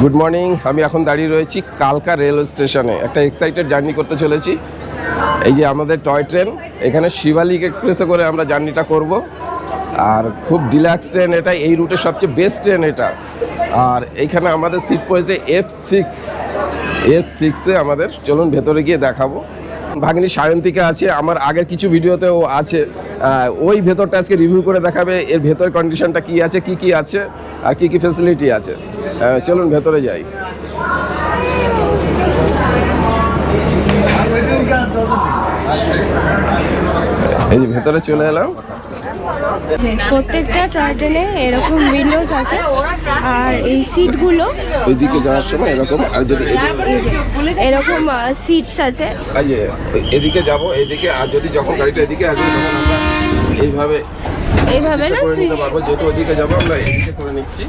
Good morning আমি এখন দাঁড়িয়ে রয়েছি কালকা রেলওয়ে স্টেশনে। একটা এক্সাইটেড জার্নি করতে চলেছি। এই যে আমাদের টয় ট্রেন এখানে শিবালিক এক্সপ্রেসে করে আমরা জার্নিটা করব। আর খুব ডিল্যাক্স ট্রেন এটা, এই রুটের সবচেয়ে বেস্ট ট্রেন এটা। আর এইখানে আমাদের সিট পড়েছে এফ সিক্স এফ সিক্সে আমাদের, চলুন ভেতরে গিয়ে দেখাবো। ভাগ্নি সায়ন্তিকা আছে, আমার আগের কিছু ভিডিওতেও আছে। ওই ভেতরটা আজকে রিভিউ করে দেখাবে, এর ভেতর কন্ডিশনটা কি আছে, কি কি আছে, আর কি কি ফেসিলিটি আছে। চলুন ভেতরে যাই। এই যে ভেতরে চলে এলাম। প্রত্যেকটা টয় ট্রেনে এরকম উইন্ডোজ আছে আর এই সিটগুলো ওইদিকে যাওয়ার সময় এরকম আর যদি এরকম সিটস আছে। এদিকে যাব এদিকে আর যদি যখন গাড়িটা এদিকে আসবে তখন আমরা এইভাবে এইভাবে না নিতে পারব। যেহেতু ওদিকে যাব আমরা এদিকে করে নিচ্ছি।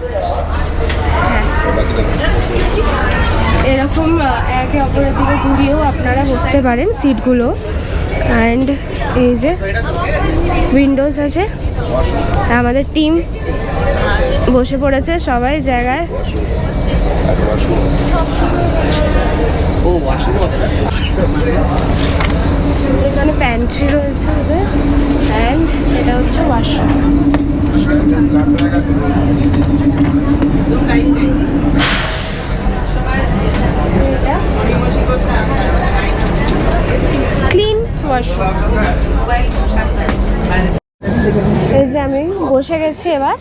এরকম একে অপরের দিকে ঘুরিয়েও আপনারা বসতে পারেন সিটগুলো অ্যান্ড এই যে উইন্ডোজ আছে। আমাদের টিম বসে পড়েছে সবাই জায়গায়। যেখানে প্যান্ট্রি রয়েছে ওদের। অ্যান্ড এটা হচ্ছে ওয়াশরুম এই যে আমি বসে গেছি এবার।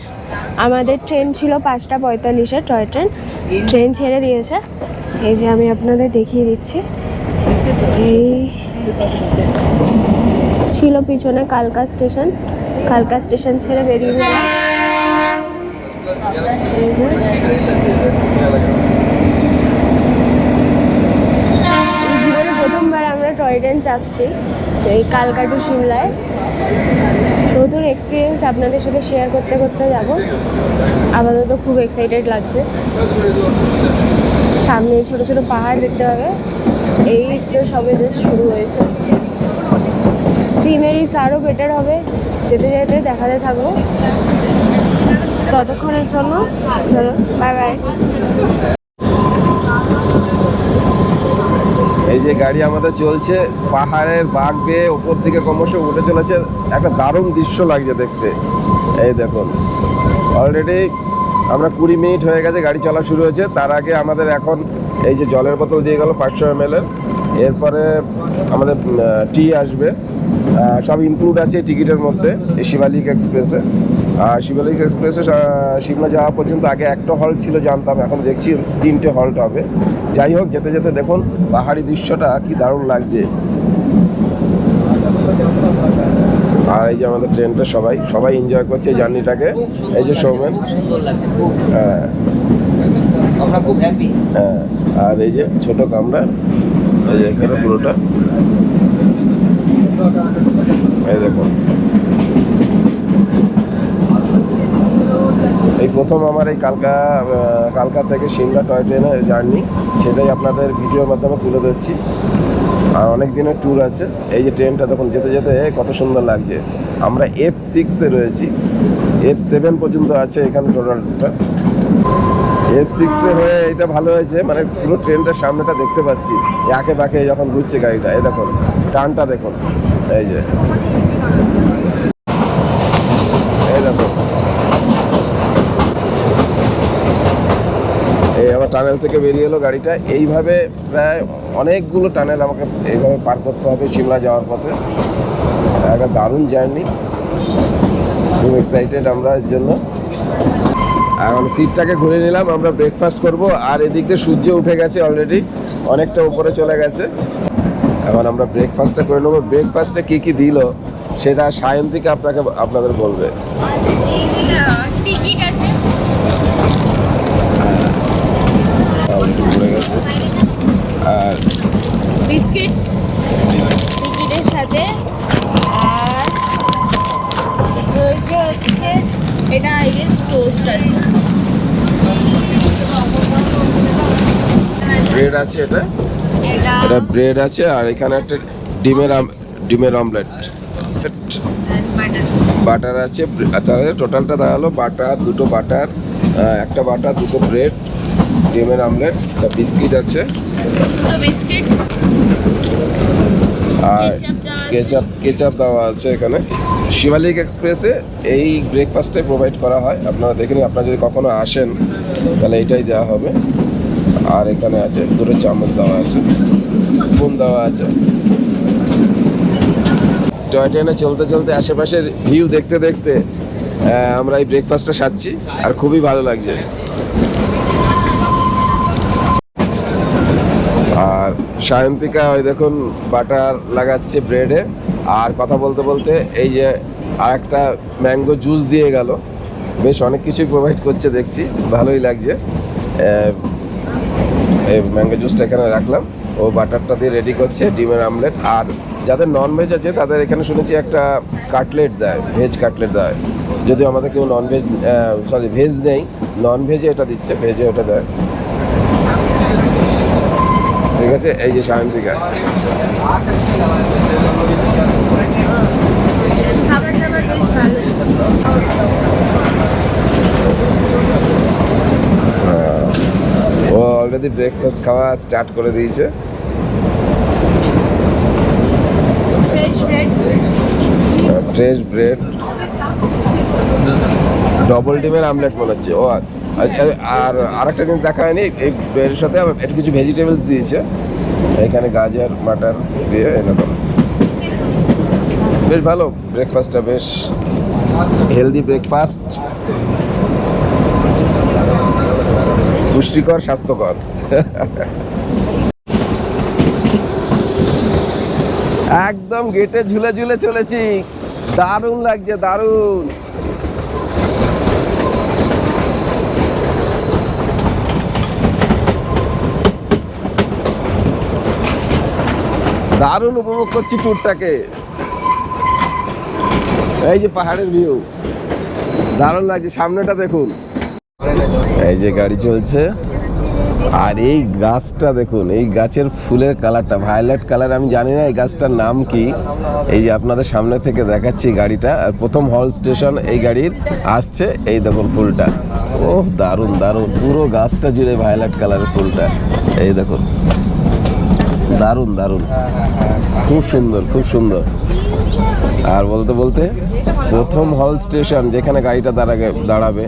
আমাদের ট্রেন ছিল পাঁচটা পঁয়তাল্লিশে টয় ট্রেন ট্রেন ছেড়ে দিয়েছে। এই যে আমি আপনাদের দেখিয়ে দিচ্ছি। এই ছিল পিছনে কালকা স্টেশন। কালকা স্টেশন ছেড়ে বেরিয়ে এই যে টয় ট্রেন চাপছি এই কালকা টু সিমলায়। নতুন এক্সপিরিয়েন্স আপনাদের সাথে শেয়ার করতে করতে যাব। আপাতত খুব এক্সাইটেড লাগছে। সামনে ছোট ছোট পাহাড় দেখতে পাবে। এই তো সবে জাস্ট শুরু হয়েছে। সিনারিস আরও বেটার হবে। যেতে যেতে দেখাতে থাকব ততক্ষণের জন্য, চলো বাই বাই এই যে গাড়ি আমাদের চলছে, পাহাড়ের বাঘ বেয়ে উপর দিকে ক্রমশ উঠে চলেছে, একটা দারুণ দৃশ্য লাগছে দেখতে। এই দেখুন অলরেডি আমরা কুড়ি মিনিট হয়ে গেছে গাড়ি চলা শুরু হয়েছে, তার আগে আমাদের এখন এই যে জলের বোতল দিয়ে গেল পাঁচশো এম এর, এরপরে আমাদের টি আসবে সব ইনক্লুড আছে টিকিটের মধ্যে শিবালিক এক্সপ্রেসে শিবালিক এক্সপ্রেসে সিমলা যাওয়া পর্যন্ত আগে একটা হল্ট ছিল জানতাম এখন দেখছি তিনটে হল্ট হবে। যাই হোক যেতে যেতে দেখুন পাহাড়ি দৃশ্যটা কি দারুণ লাগছে। আর এই যে আমাদের ট্রেনটা সবাই সবাই এনজয় করছে জার্নিটাকে। এই যে সৌমেন হ্যাঁ। হ্যাঁ। আর এই যে ছোট কামরা এই যে এখানে পুরোটা। এই দেখুন। এই প্রথম আমার এই কালকা কালকা থেকে সিমলা টয় ট্রেনের জার্নি, সেটাই আপনাদের ভিডিওর মাধ্যমে তুলে ধরছি। আর অনেক দিনের ট্যুর আছে। এই যে ট্রেনটা দেখুন, যেতে যেতে কত সুন্দর লাগছে। আমরা এফ সিক্সে রয়েছি। এফ সেভেন পর্যন্ত আছে এখানে টোটালটা। এফ সিক্সে হয়ে এটা ভালো হয়েছে মানে পুরো ট্রেনটার সামনেটা দেখতে পাচ্ছি। একে বাঁকে যখন ঘুরছে গাড়িটা এ দেখুন, টানটা দেখুন, এই যে এই দেখুন এই আবার টানেল থেকে বেরিয়ে এলো গাড়িটা। এইভাবে প্রায় অনেকগুলো টানেল আমাকে এইভাবে পার করতে হবে সিমলা যাওয়ার পথে। একটা দারুণ জার্নি। খুব এক্সাইটেড আমরা এর জন্য। এখন সিটটাকে ঘুরে নিলাম, আমরা ব্রেকফাস্ট করব। আর এদিক দিয়ে সূর্য উঠে গেছে অলরেডি অনেকটা উপরে চলে গেছে। এখন আমরা ব্রেকফাস্টটা করে নেব। ব্রেকফাস্টে কী কী দিল, সেটা সায়ন্তিকা আপনাকে, আপনাদের বলবে। অলরেডি ঘুরে গেছে। আর বিস্কিটস টিকিটের সাথে আর রয়েছে হচ্ছে এটা টোস্ট আছে। ব্রেড আছে এটা? এটা ব্রেড আছে আর এখানে একটা ডিমের ডিমের অমলেট। বাটার বাটার আছে তাহলে টোটালটা দাঁড়াল বাটার দুটো বাটার একটা বাটার দুটো ব্রেড। ডিমের আমলেট তা বিস্কিট আছে। বিস্কিট। আর কেচাপ কেচাপ দেওয়া আছে এখানে। শিবালিক এক্সপ্রেসে এই ব্রেকফাস্টটাই প্রোভাইড করা হয়। আপনারা দেখে নিন আপনারা যদি কখনো আসেন তাহলে এটাই দেওয়া হবে। আর এখানে আছে দুটো চামচ দেওয়া আছে স্পুন দেওয়া আছে। টয় ট্রেনে চলতে চলতে আশেপাশের ভিউ দেখতে দেখতে আমরা এই ব্রেকফাস্টটা সাচ্ছি আর খুবই ভালো লাগছে। সায়ন্তিকা ওই দেখুন বাটার লাগাচ্ছে ব্রেডে আর কথা বলতে বলতে এই যে আর একটা ম্যাঙ্গো জুস দিয়ে গেল। বেশ অনেক কিছুই প্রোভাইড করছে, দেখছি। ভালোই লাগছে। এই ম্যাঙ্গো জুসটা এখানে রাখলাম। ও বাটারটা দিয়ে রেডি করছে, ডিমের আমলেট আর যাদের নন ভেজ আছে, তাদের এখানে শুনেছি একটা কাটলেট দেয় ভেজ কাটলেট দেয়। যদিও আমাদের কেউ নন ভেজ সরি ভেজ নেই। নন ভেজে এটা দিচ্ছে ভেজে ওটা দেয়। ঠিক আছে এই যে দাবার বেশ ভালো ও অলরেডি ব্রেকফাস্ট খাওয়া স্টার্ট করে দিয়েছে। ফ্রেশ ব্রেড ডবল ডিমের আমলেট মনে হচ্ছে। ও আচ্ছা। আর- আর আরেকটা জিনিস দেখা হয়নি এই ব্রেডের সাথে একটু কিছু ভেজিটেবলস দিয়েছে। এখানে গাজর মাটার দিয়ে এরকম। বেশ ভালো ব্রেকফাস্টটা বেশ হেলদি ব্রেকফাস্ট পুষ্টিকর, স্বাস্থ্যকর। একদম গেটে ঝুলে ঝুলে চলেছি। দারুণ লাগছে, দারুণ। দারুণ উপভোগ করছি ট্যুরটাকে এই যে পাহাড়ের ভিউ দারুণ লাগছে, সামনেটা দেখুন। এই যে গাড়ি চলছে, আর এই গাছটা দেখুন, এই গাছের ফুলের কালারটা ভায়োলেট কালার আমি জানি না এই গাছটার নাম কি। এই যে আপনাদের সামনে থেকে দেখাচ্ছি গাড়িটা, আর প্রথম হল স্টেশন এই গাড়ির আসছে, এই দেখুন ফুলটা। ও দারুণ দারুণ, পুরো গাছটা জুড়ে ভায়োলেট কালারের ফুলটা। এই দেখুন। দারুণ দারুণ। খুব সুন্দর খুব সুন্দর। আর বলতে বলতে প্রথম হল স্টেশন যেখানে গাড়িটা দাঁড়াবে দাঁড়াবে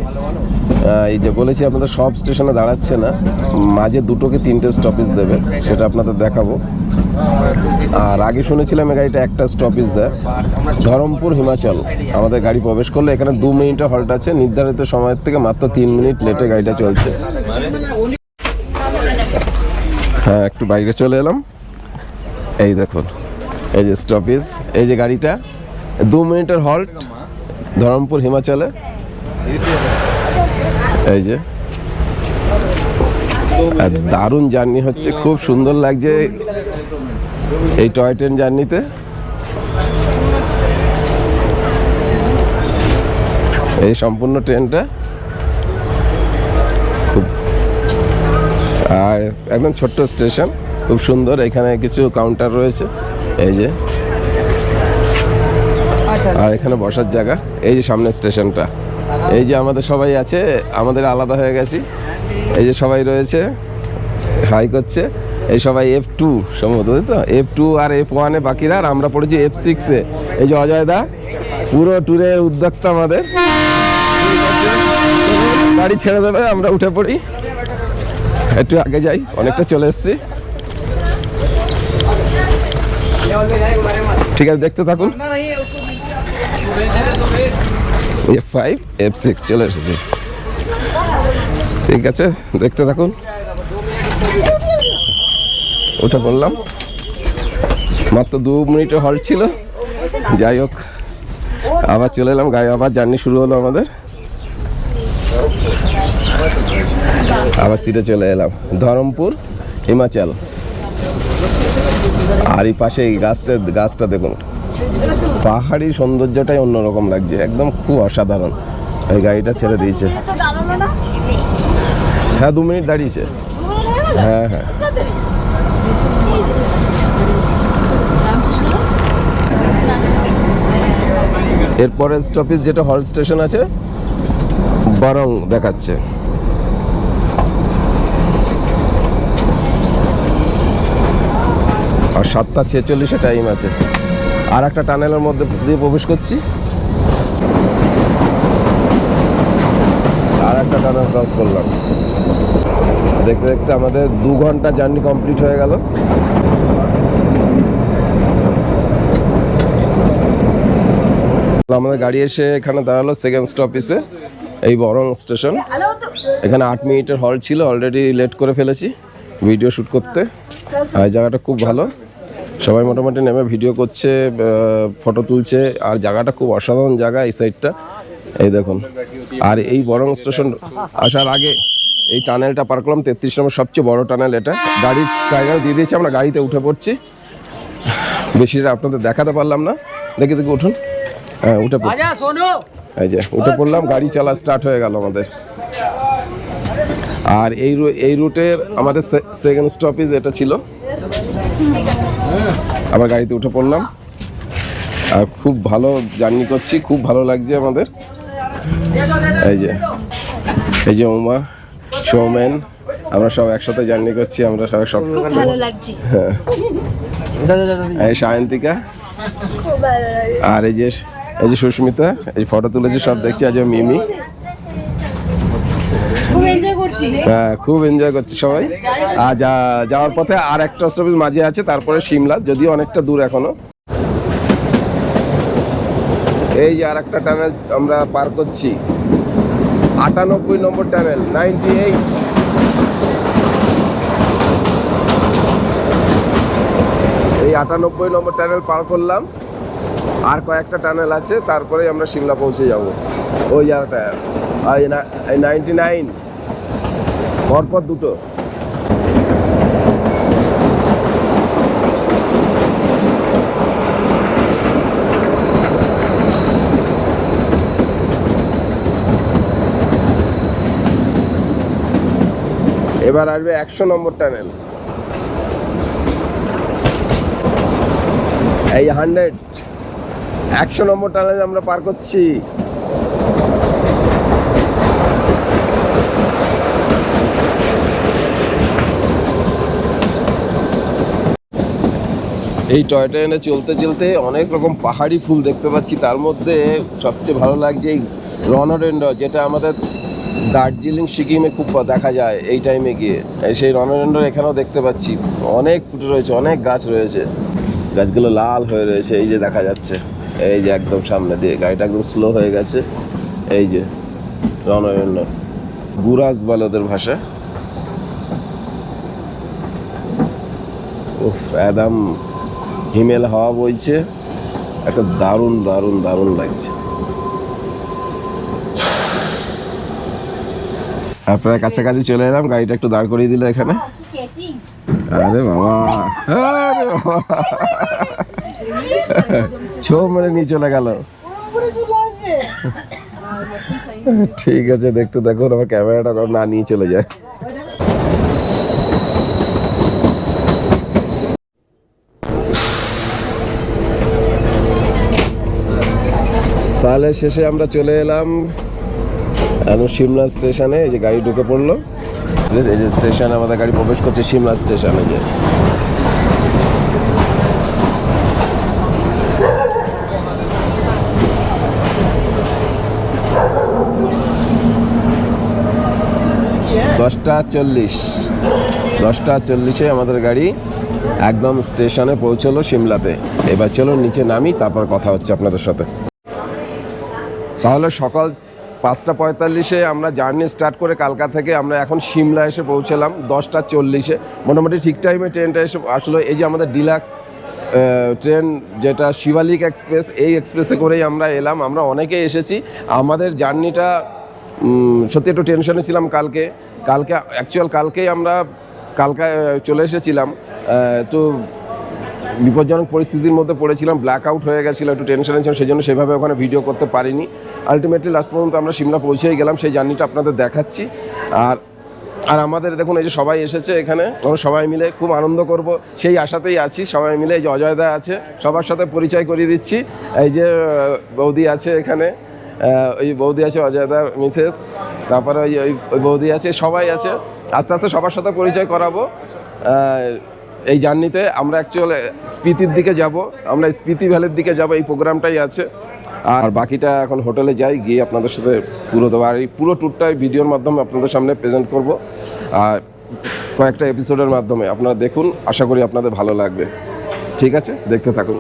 এই যে বলেছি আপনাদের সব স্টেশনে দাঁড়াচ্ছে না, মাঝে দুটো কি তিনটে স্টপেজ দেবে, সেটা আপনাদের দেখাবো। আর আগে শুনেছিলাম এই গাড়িটা একটা স্টপেজ দেয়। ধরমপুর, হিমাচল। আমাদের গাড়ি প্রবেশ করলে এখানে দু মিনিটের হল্ট আছে, নির্ধারিত সময়ের থেকে মাত্র তিন মিনিট লেটে গাড়িটা চলছে। হ্যাঁ একটু বাইরে চলে এলাম। এই দেখুন, এই যে স্টপেজ এই যে গাড়িটা, দু মিনিটের হল্ট ধরমপুর হিমাচলে। এই যে, আর দারুণ জার্নি হচ্ছে, খুব সুন্দর লাগছে এই টয় ট্রেন জার্নিতে। এই সম্পূর্ণ ট্রেনটা খুব আর একদম ছোট্ট স্টেশন। খুব সুন্দর এখানে কিছু কাউন্টার রয়েছে এই যে। আর এখানে বসার জায়গা এই যে সামনে স্টেশনটা। এই যে আমাদের সবাই আছে আমাদের আলাদা হয়ে গেছি। এই যে সবাই রয়েছে হাই করছে। এই সবাই এফ টু সম্ভবত তো? এফ টু আর এফ ওয়ানে বাকিরা আর আমরা পড়েছি এফ সিক্সে এই যে অজয় দা পুরো ট্যুরের উদ্যোক্তা আমাদের। গাড়ি ছেড়ে দেবে আমরা উঠে পড়ি। একটু আগে যাই অনেকটা চলে এসেছি। ঠিক আছে, দেখতে থাকুন। এফ ফাইভ এফ সিক্স চলে এসেছে। ঠিক আছে, দেখতে থাকুন। ওটা পড়লাম মাত্র দু মিনিটের হল ছিল। যাই হোক, আবার চলে এলাম। গাড়ি আবার জার্নি শুরু হলো আমাদের। আবার সিটে চলে এলাম। ধরমপুর, হিমাচল। আর এই পাশে এই গাছটা গাছটা দেখুন। পাহাড়ি সৌন্দর্যটাই অন্যরকম লাগছে, একদম খুব অসাধারণ। এই গাড়িটা ছেড়ে দিয়েছে। হ্যাঁ দু মিনিট দাঁড়িয়েছে। হ্যাঁ হ্যাঁ। এরপরে স্টপেজ যেটা হল স্টেশন আছে, বরং দেখাচ্ছে। আর সাতটা ছেচল্লিশে টাইম আছে। আর একটা টানেলের মধ্যে দিয়ে প্রবেশ করছি। আর একটা টানেল ক্রস করলাম। দেখতে দেখতে আমাদের দু ঘণ্টা জার্নি কমপ্লিট হয়ে গেল। আমাদের গাড়ি এসে এখানে দাঁড়াল সেকেন্ড স্টপিসে এই বরং স্টেশন এখানে আট মিনিটের হল ছিল অলরেডি লেট করে ফেলেছি ভিডিও শ্যুট করতে। আর জায়গাটা খুব ভালো। সবাই মোটামুটি নেমে ভিডিও করছে ফটো তুলছে আর জায়গাটা খুব অসাধারণ জায়গা এই সাইডটা এই দেখুন। আর এই বরং স্টেশন আসার আগে এই টানেলটা পার করলাম তেত্রিশ নম্বর সবচেয়ে বড় টানেল এটা। গাড়ির জায়গা দিয়ে দিয়েছি আমরা গাড়িতে উঠে পড়ছি। বেশিটা আপনাদের দেখাতে পারলাম না। দেখি দেখি উঠুন। হ্যাঁ উঠে পড়ছি। এই যে উঠে পড়লাম গাড়ি চালা স্টার্ট হয়ে গেল আমাদের। আর এই এই রুটে আমাদের সেকেন্ড স্টপেজ এটা ছিল আবার গাড়িতে উঠে পড়লাম। আর খুব ভালো জার্নি করছি খুব ভালো লাগছে আমাদের। এই যে এই যে উমা সৌমেন আমরা সব একসাথে জার্নি করছি আমরা সবাই সব ভালো লাগছে। যা যা যা যা। এই সায়ন্তিকা। আর এই যে এই যে সুস্মিতা এই ফটো তুলেছি সব দেখছি আজ মিমি। হ্যাঁ খুব এনজয় করছি সবাই। আর যাওয়ার পথে আর একটা স্টপেজ মাঝে আছে, তারপরে সিমলা, যদিও অনেকটা দূর এখনও। এই যে আর একটা টানেল আমরা পার করছি। আটানব্বই নম্বর টানেল নাইনটি এইট এই আটানব্বই নম্বর টানেল পার করলাম। আর কয়েকটা টানেল আছে তারপরে আমরা সিমলা পৌঁছে যাব। ওই জায়গাটা এই নাইনটি নাইন পরপর দুটো। এবার আসবে একশো নম্বর টানেল। এই হান্ড্রেড একশো নম্বর টানেল আমরা পার করছি। এই টয় ট্রেনে চলতে চলতে অনেক রকম পাহাড়ি ফুল দেখতে পাচ্ছি। তার মধ্যে সবচেয়ে ভালো লাগছে এই রনডেন্ড যেটা আমাদের দার্জিলিং, সিকিমে খুব দেখা যায় এই টাইমে গিয়ে। সেই রনডেন্ডর এখানেও দেখতে পাচ্ছি। অনেক ফুটে রয়েছে, অনেক গাছ রয়েছে। গাছগুলো লাল হয়ে রয়েছে, এই যে দেখা যাচ্ছে। এই যে একদম সামনে দিয়ে, গাড়িটা একদম স্লো হয়ে গেছে। এই যে রনডেন্ড গুরাজ বলে ওদের ভাষা। উফ একদম হিমেল হাওয়া বইছে, একটা দারুণ দারুণ দারুণ লাগছে। প্রায় কাছাকাছি চলে এলাম, গাড়িটা একটু দাঁড় করিয়ে দিল এখানে। আরে বাবা আরে বাবা। ছো মানে নিয়ে চলে গেল। ঠিক আছে, দেখতে দেখুন আমার ক্যামেরাটা না নিয়ে চলে যায়। তাহলে শেষে আমরা চলে এলাম সিমলা স্টেশনে এই যে গাড়ি ঢুকে পড়ল। এই যে স্টেশনে, আমাদের গাড়ি প্রবেশ করছে সিমলা স্টেশনে যে দশটা চল্লিশ। দশটা চল্লিশে আমাদের গাড়ি একদম স্টেশনে পৌঁছলো সিমলাতে। এবার চলো নিচে নামি, তারপর কথা হচ্ছে আপনাদের সাথে। তাহলে সকাল পাঁচটা পঁয়তাল্লিশে আমরা জার্নি স্টার্ট করে কালকা থেকে আমরা এখন সিমলা এসে পৌঁছলাম, দশটা চল্লিশে। মোটামুটি ঠিক টাইমে ট্রেনটা এসে আসলো, এই যে আমাদের ডিলাক্স ট্রেন যেটা শিবালিক এক্সপ্রেস, এই এক্সপ্রেসে করেই আমরা এলাম। আমরা অনেকেই এসেছি, আমাদের জার্নিটা সত্যি একটু টেনশনে ছিলাম কালকে। কালকে অ্যাকচুয়াল কালকেই আমরা কালকা চলে এসেছিলাম। তো বিপজ্জনক পরিস্থিতির মধ্যে পড়েছিলাম ব্ল্যাক আউট হয়ে গেছিল, একটু টেনশনে ছিলাম সেই জন্য সেভাবে ওখানে ভিডিও করতে পারিনি। আলটিমেটলি লাস্ট পর্যন্ত আমরা সিমলা পৌঁছেই গেলাম, সেই জার্নিটা আপনাদের দেখাচ্ছি। আর আর আমাদের দেখুন, এই যে সবাই এসেছে এখানে, আমরা সবাই মিলে খুব আনন্দ করব। সেই আশাতেই আছি, সবাই মিলে এই যে অজয়দা আছে, সবার সাথে পরিচয় করিয়ে দিচ্ছি। এই যে, বৌদি আছে এখানে ওই বৌদি আছে অজয়দার মিসেস তারপরে ওই ওই বৌদি আছে, সবাই আছে। আস্তে আস্তে সবার সাথে পরিচয় করাবো। এই জার্নিতে আমরা অ্যাকচুয়ালি স্পিতির দিকে যাব, আমরা স্পিতি ভ্যালির দিকে যাব, এই প্রোগ্রামটাই আছে। আর বাকিটা এখন হোটেলে যাই, গিয়ে আপনাদের সাথে পুরো দেবো আর এই পুরো ট্যুরটাই ভিডিওর মাধ্যমে আপনাদের সামনে প্রেজেন্ট করব। আর কয়েকটা এপিসোডের মাধ্যমে। আপনারা দেখুন, আশা করি আপনাদের ভালো লাগবে। ঠিক আছে? দেখতে থাকুন।